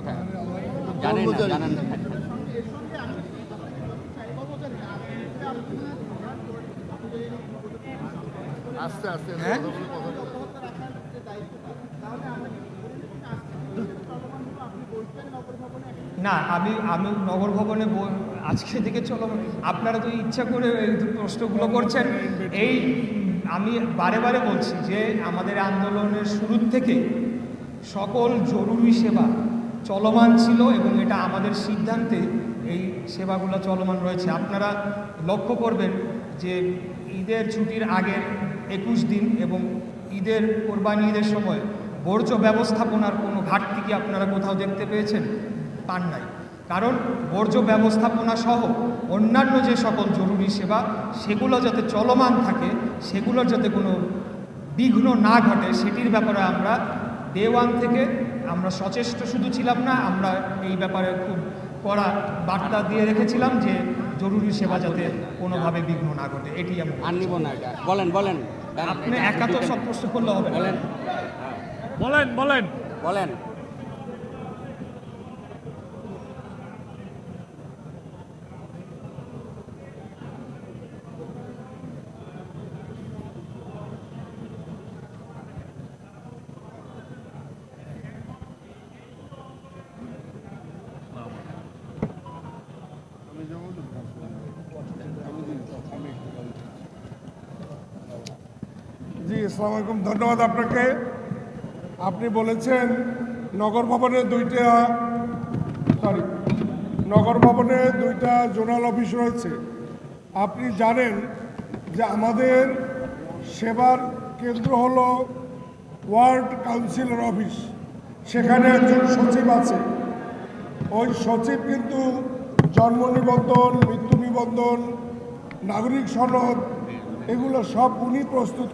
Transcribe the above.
কথা। জানেন না জানেন না। আস্তে আস্তে হ্যাঁ? না আমি আমি নগর ভবনে ব- আজকে থেকে চলো আপনারা তো ইচ্ছা করে এই প্রশ্নগুলো করছেন এই আমি বারে বারে বলছি যে আমাদের আন্দোলনের শুরুর থেকে সকল জরুরি সেবা চলমান ছিল এবং এটা আমাদের সিদ্ধান্তে এই সেবাগুলো চলমান রয়েছে। আপনারা লক্ষ্য করবেন যে ঈদের ছুটির আগের একুশ দিন এবং ঈদের কোরবানি ঈদের সময় বর্জ্য ব্যবস্থাপনার কোনো ঘাটতি কি আপনারা কোথাও দেখতে পেয়েছেন? পান নাই। কারণ বর্জ্য ব্যবস্থাপনা সহ অন্যান্য যে সকল জরুরি সেবা, সেগুলো যাতে চলমান থাকে, সেগুলোর যাতে কোনো বিঘ্ন না ঘটে, সেটির ব্যাপারে আমরা ডে ওয়ান থেকে আমরা সচেষ্ট শুধু ছিলাম না আমরা এই ব্যাপারে খুব কড়া বার্তা দিয়ে রেখেছিলাম যে জরুরি সেবা যাতে কোনোভাবে বিঘ্ন না ঘটে এটি আমি আর নিব না এটা। বলেন বলেন। আপনি একা তো সব প্রশ্ন করলে হবে বলেন। বলেন বলেন। বলেন। জি, আসসালামু আলাইকুম। ধন্যবাদ আপনাকে। আপনি বলেছেন নগর ভবনে দুইটা সরি নগর ভবনে দুইটা জোনাল অফিস রয়েছে। আপনি জানেন যে আমাদের সেবার কেন্দ্র হলো ওয়ার্ড কাউন্সিলর অফিস। সেখানে একজন সচিব আছে। ওই সচিব কিন্তু জন্ম নিবন্ধন, মৃত্যু নিবন্ধন, নাগরিক সনদ, এগুলো সব উনি প্রস্তুত